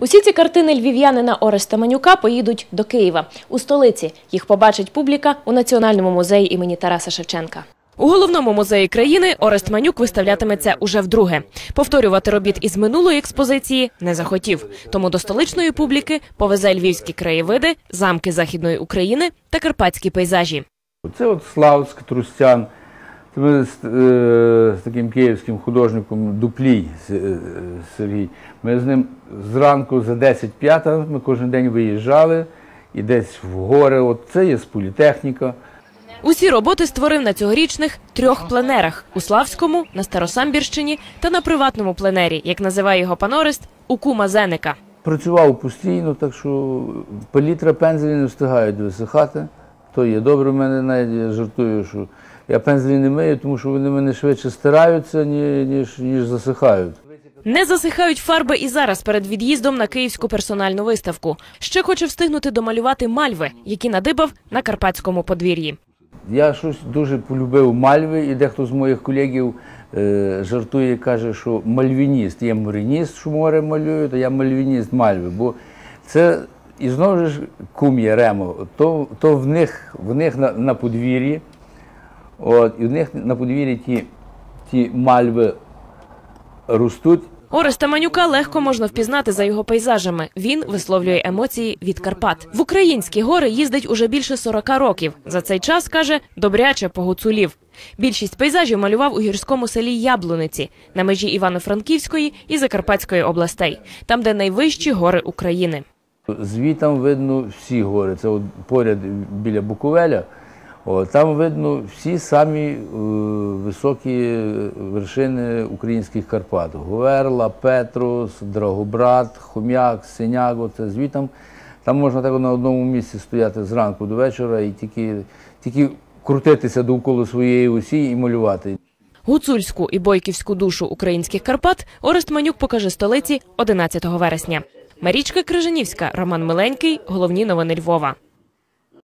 Усі ці картини львів'янина Ореста Манюка поїдуть до Києва. У столиці їх побачить публіка у Національному музеї імені Тараса Шевченка. У головному музеї країни Орест Манюк виставлятиметься уже вдруге. Повторювати робіт із минулої експозиції не захотів. Тому до столичної публіки повезе львівські краєвиди, замки західної України та карпатські пейзажі. Це от Славськ, Трустян. Це Ми з, е, з таким київським художником Дуплій е, Сергій. Ми з ним зранку за 10-5 ми кожен день виїжджали і десь в гори. От це є з політехніка. Усі роботи створив на цьогорічних трьох пленерах у Славському, на Старосамбірщині та на приватному пленері, як називає його пан Орест, у Зеника. Працював постійно, так що палітра пензелі не встигають висихати. То є добре, в мене навіть я жартую, що я пензлі не мию, тому що вони мене швидше стираються, ніж, ніж засихають. Не засихають фарби і зараз перед від'їздом на київську персональну виставку. Ще хоче встигнути домалювати мальви, які надибав на карпатському подвір'ї. Я щось дуже полюбив мальви, і дехто з моїх колегів е, жартує, каже, що мальвініст. Є морініст, що море малюють, а я мальвініст мальви. Бо це і знову ж кум є Ремо, то, то в них, в них на, на подвір'ї, от, і в них на подвір'ї ті, ті мальви ростуть. Ореста Манюка легко можна впізнати за його пейзажами. Він висловлює емоції від Карпат. В українські гори їздить уже більше 40 років. За цей час каже добряче погуцулів. Більшість пейзажів малював у гірському селі Яблуниці на межі Івано-Франківської і Закарпатської областей, там, де найвищі гори України. Звітам видно всі гори. Це от поряд біля Буковеля. О, там видно всі самі е, високі вершини українських Карпат. Говерла, Петрус, Драгобрат, Хом'як, Синяк. Оце звітам. Там можна так на одному місці стояти зранку до вечора і тільки, тільки крутитися довкола своєї осі і малювати. Гуцульську і бойківську душу українських Карпат Орест Манюк покаже столиці 11 вересня. Марічка Крижанівська, Роман Миленький. Головні новини Львова.